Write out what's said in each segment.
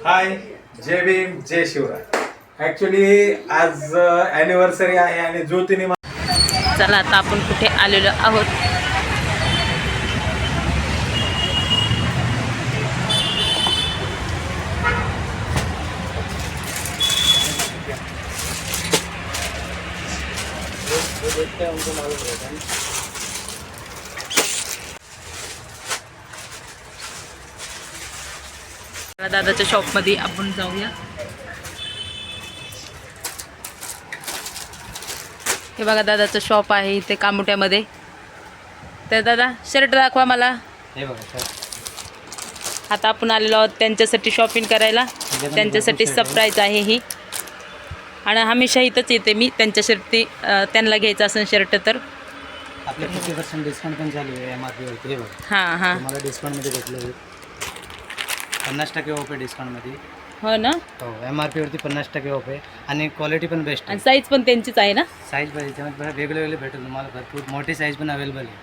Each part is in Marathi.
हाय जय भीम जय शिवराय. ऍक्च्युली आज अॅनिव्हर्सरी आहे आणि ज्योतिनी चला आता आपण कुठे आलेलो आहोत? चला दादाच्या शॉपमध्ये आपण जाऊया. हे बघा दादाचं शॉप आहे इथे कामुट्यामध्ये. तर दादा शर्ट दाखवा मला. हे बघा आता आपण आलेलो आहोत त्यांच्यासाठी शॉपिंग करायला. त्यांच्यासाठी सरप्राईज आहे ही. आणि हमेशा इथंच येते मी त्यांच्या शर्टी त्यांना घ्यायचं असेल शर्ट तर. आपलं फिफ्टी पर्सेंट डिस्काउंट पण चालू आहे एम आर हे हां हां. तुम्हाला डिस्काउंटमध्ये भेटलं पन्नास टक्के ऑफ आहे डिस्काउंटमध्ये. हो ना? हो एम आर पीवरती पन्नास टक्के ऑफ आहे आणि क्वालिटी पण बेस्ट आणि आहे साईज पण त्यांचीच आहे ना? साईज पण याच्यामध्ये बघा वेगळे वेगळे भेटेल तुम्हाला भरपूर. मोठी साईज पण अवेलेबल आहे.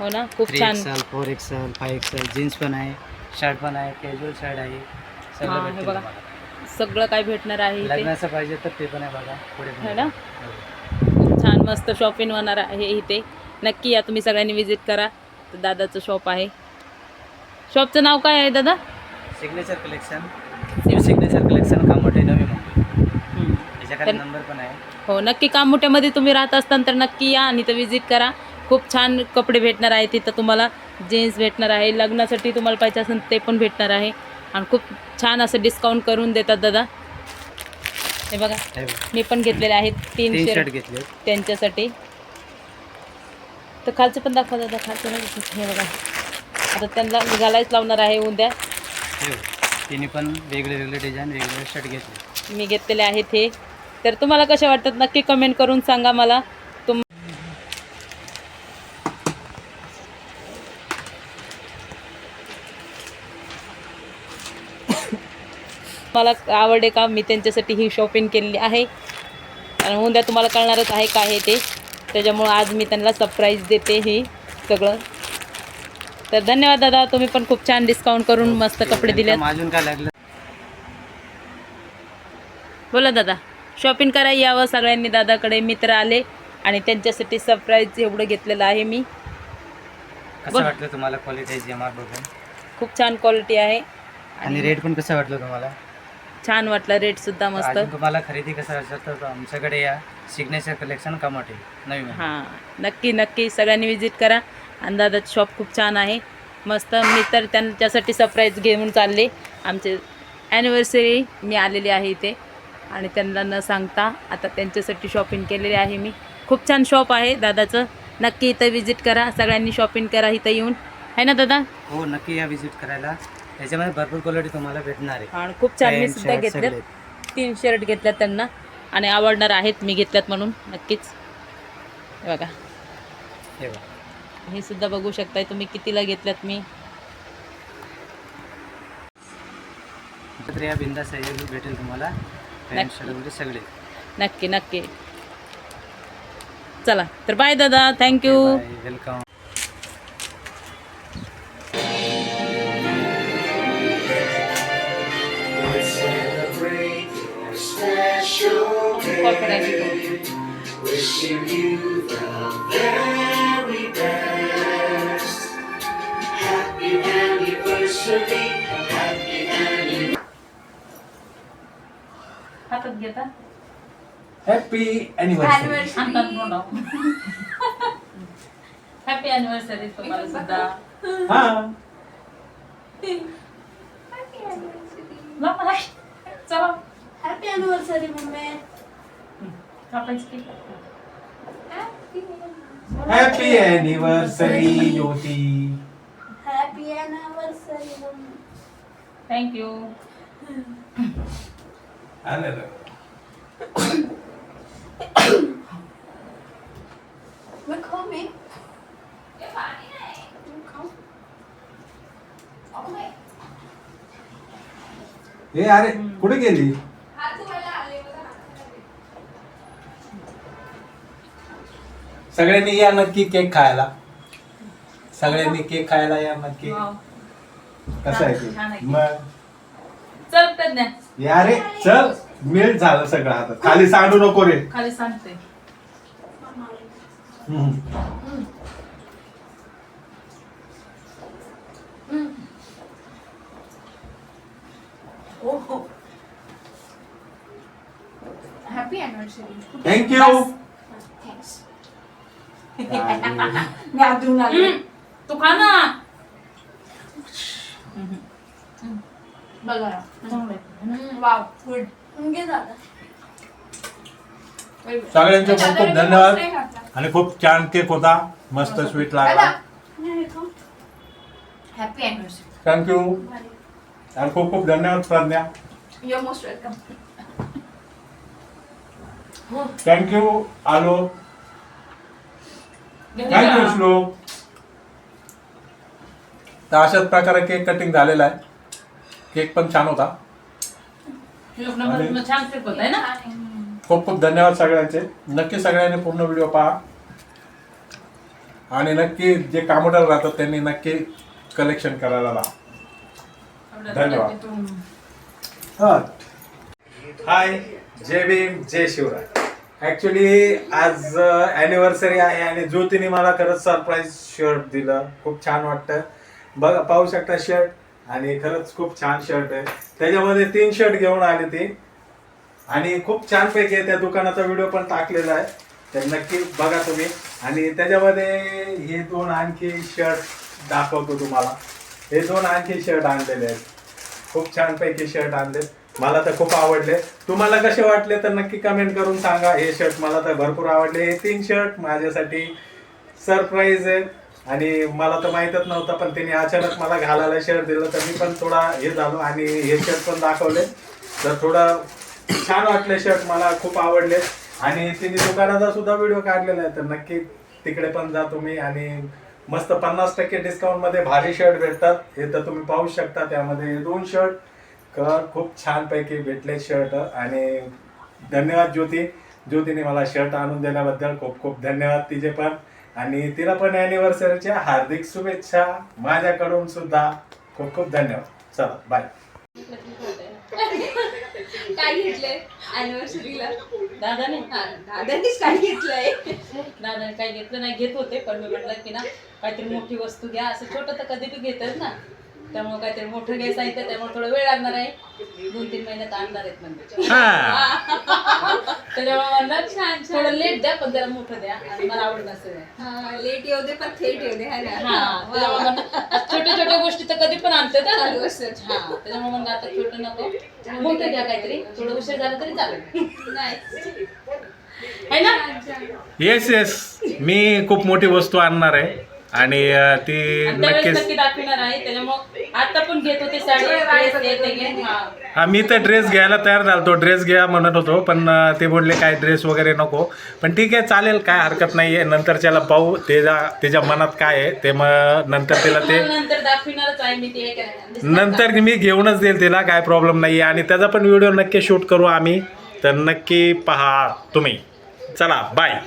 हो ना? खूप थ्री छान. XL four XL five XL jeans पण आहे शर्ट पण आहे कॅज्युअल शर्ट आहे. हां, सगळं हे भेटेल बघा. तुम्हाला. सगळं काय भेटणार आहे इथे? लग्नाचं पाहिजे तर ते पण आहे बघा. पुढे पण है आहे. ना? हो. खूप छान मस्त शॉपिंग होणार आहे इथे. नक्की या तुम्ही सगळ्यांनी विजिट करा. तर दादाचं शॉप आहे. शॉपचं नाव काय आहे दादा? Signature collection signature collection Kamothe Navi Mumbai. तर- नंबर पण आहे. हो नक्की कामोठ्यामध्ये तुम्ही राहत असताना तर नक्की या आणि इथं विजिट करा. खूप छान कपडे भेटणार आहे तिथं तुम्हाला जीन्स भेटणार आहे लग्नासाठी तुम्हाला पाहिजे असेल ते पण भेटणार आहे. आणि खूप छान असं डिस्काउंट करून देतात दादा. हे बघा हे बघा. मी पण घेतलेले आहेत. तीन तीन शर्ट शर्ट घेतले त्यांच्यासाठी. तर खालचे पण दाखवा दादा खालचे नाही. दिसत. हे बघा. आता त्यांना घालायच लावणार आहे उद्या. हे पण वेगळे वेगळे डिझाईन वेगवेगळे शर्ट घेतले. मी घेतलेले आहेत हे. तर तुम्हाला कसे वाटतात? नक्की कमेंट करून सांगा मला. तुम मला आवडे का? मी त्यांच्यासाठी ही शॉपिंग केलेली आहे. आणि उद्या तुम्हाला कळणारच आहे काय आहे ते. त्याच्यामुळं आज मी त्यांना सरप्राईज देते हे सगळं. तर धन्यवाद दादा तुम्ही पण खूप छान डिस्काउंट करून मस्त कपडे दिले अजून काय लागलं? बोला दादा शॉपिंग करायला यावं सगळ्यांनी दादाकडे मित्र आले आणि त्यांच्यासाठी सरप्राईज एवढं घेतलेलं आहे मी. कसं. वाटलं तुम्हाला क्वालिटी बघून? खूप छान क्वालिटी आहे. आणि रेट पण कसं वाटलं तुम्हाला? छान वाटलं रेटसुद्धा मस्त. अजून तुम्हाला खरेदी कसं असेल तर आमच्याकडे या. Signature collection कमाटे Navi Mumbai. हां नक्की नक्की सगळ्यांनी विजिट करा. आणि दादाचं शॉप खूप छान आहे. मस्त मी तर त्यांच्यासाठी सरप्राईज घेऊन चालले. आमचे ॲनिव्हर्सरी मी आलेली आहे इथे. आणि त्यांना न सांगता आता त्यांच्यासाठी शॉपिंग केलेली आहे मी. खूप छान शॉप आहे दादाचं. नक्की इथं विजिट करा. सगळ्यांनी शॉपिंग करा इथं येऊन. आहे ना दादा? हो नक्की या विजिट करायला. याच्यामध्ये भरपूर क्वालिटी तुम्हाला भेटणार आहे. आणि खूप छान मी सुद्धा घेतल्यात. तीन शर्ट घेतल्यात त्यांना. आणि आवडणार आहेत मी घेतल्यात म्हणून. नक्कीच. बघा. हे बघा. हे सुद्धा बघू शकताय. तुम्ही कितीला घेतल्यात मी? या बिंदा सहयोगी भेटेल तुम्हाला. वगैरे सगळे नक्की नक्की. चला तर बाय दादा. Thank you welcome. Wishing you the very best. हातात घेता? हॅपी अॅनिव्हर्सरी हॅपी अॅनिव्हर्सरी तुम्हाला सुद्धा. हा. चला. Happy anniversary mummy. Happy anniversary Jyoti happy anniversary mummy thank you आलं ना. मैं खाऊ मी खाऊ हे अरे कुठे गेली? सगळ्यांनी या नक्की केक खायला. सगळ्यांनी केक खायला या नक्की. कसं आहे छान आहे ते. मग? चल प्रज्ञा. या रे चल मेल्ट झालं सगळं आता. खाली सांडू नको रे. खाली सांगते हम्म. Happy anniversary thank you thanks मी आतून आले. तू खा ना. बघा चांगलं वाव गुड घे दादा. सगळ्यांचे खूप खूप धन्यवाद. आणि खूप छान केक होता. मस्त स्वीट लागला. हॅपी अॅनिव्हर्सरी थँक्यू आणि खूप खूप धन्यवाद Pragya. Your most welcome thank you आलो. Thank you Shlok. तर अशाच प्रकारे केक कटिंग झालेला आहे. केक पण छान होता. आणि- छान ट्रिप होत आहे ना? खूप खूप धन्यवाद सगळ्यांचे. नक्की सगळ्यांनी पूर्ण व्हिडिओ पहा. आणि नक्की जे कामोडर राहतात त्यांनी नक्की कलेक्शन करायला लावा. धन्यवाद. हाय जय भीम जय शिवराय. ॲक्च्युली आज ॲनिव्हर्सरी आहे आणि ज्योतीने मला खरंच सरप्राईज शर्ट दिलं. खूप छान वाटतं. बघा पाहू शकता शर्ट आणि खरंच खूप छान शर्ट आहे. त्याच्यामध्ये तीन शर्ट घेऊन आली ती. आणि खूप छान पैकी त्या दुकानाचा व्हिडिओ पण टाकलेला आहे. तर नक्की बघा तुम्ही. आणि त्याच्यामध्ये हे दोन आणखी शर्ट दाखवतो तुम्हाला. हे दोन आणखी शर्ट आणलेले आहेत. खूप छान पैकी शर्ट आणले. मला तर खूप आवडले. तुम्हाला कसे वाटले तर नक्की कमेंट करून सांगा. हे शर्ट मला तर भरपूर आवडले. हे तीन शर्ट माझ्यासाठी सरप्राईज आहे. आणि मला तर माहीतच नव्हतं पण त्यांनी अचानक मला घालायला शर्ट दिलं तर मी पण थोडा हे झालो आणि हे शर्ट पण दाखवले. तर थोडं छान वाटले शर्ट मला खूप आवडले. आणि तिने दुकानाचा सुद्धा व्हिडिओ काढलेला आहे तर नक्की तिकडे पण जा तुम्ही. आणि मस्त पन्नास टक्के डिस्काउंटमध्ये भारी शर्ट भेटतात. हे तर तुम्ही पाहू शकता त्यामध्ये दोन शर्ट कलर खूप छान पैकी भेटले शर्ट आणि धन्यवाद ज्योती. ज्योतीने मला शर्ट आणून दिल्याबद्दल खूप खूप धन्यवाद तिचे पण. आणि तिला पण अॅनिव्हर्सरीच्या हार्दिक शुभेच्छा. माझ्याकडून सुद्धा खूप खूप धन्यवाद. चला बाय काय घेतलंय? अॅनिव्हर्सरीला दादाने? दादानीच काय घेतलंय? दादाने काही घेतलं नाही घेत होते पण मी म्हटलं की ना काहीतरी मोठी वस्तू घ्या. असं छोटं तर कधी बी घेतात ना. त्यामुळे काहीतरी मोठं आहे तर त्यामुळे थोडा वेळ लागणार आहे. दोन तीन महिन्यात आणणार आहेत म्हणजे त्याच्यामुळे म्हणलं छान, छान. थोडं लेट द्या पण त्याला मोठं द्या. आणि मला आवडत नसेल लेट येऊ दे पण थेट येऊ दे है ना? हा त्याच्यामुळे म्हणलं छोट्या छोट्या गोष्टी तर कधी पण आणते ना चालू असतं. हा त्याच्यामुळे म्हणलं आता छोटं नको. मोठं घ्या काहीतरी. थोडं उशीर झालं तरी चालेल. नाही है ना? येस येस मी खूप मोठी वस्तू आणणार आहे. आणि अं, ती आणि त्यावेळेस नक्कीच नक्की दाखविणार आहे. त्याच्यामुळे आता पण घेत होते साडी. ड्रेस हे ते घे. हा. हा मी तर ड्रेस घ्यायला तयार झालो ड्रेस घ्या म्हणत होतो पण अं, ते बोलले काय ड्रेस वगैरे नको. पण ठीक आहे चालेल काय हरकत नाही आहे नंतर त्याला पाहू त्याच्या त्याच्या मनात काय आहे ते मग नंतर तिला ते तुम्हाला नंतर दाखविणारच आहे मी ते हे काय- नंतर मी घेऊनच देईल तिला काय प्रॉब्लेम नाही आहे आणि त्याचा पण व्हिडिओ नक्की शूट करू आम्ही. तर नक्की पहा तुम्ही. चला बाय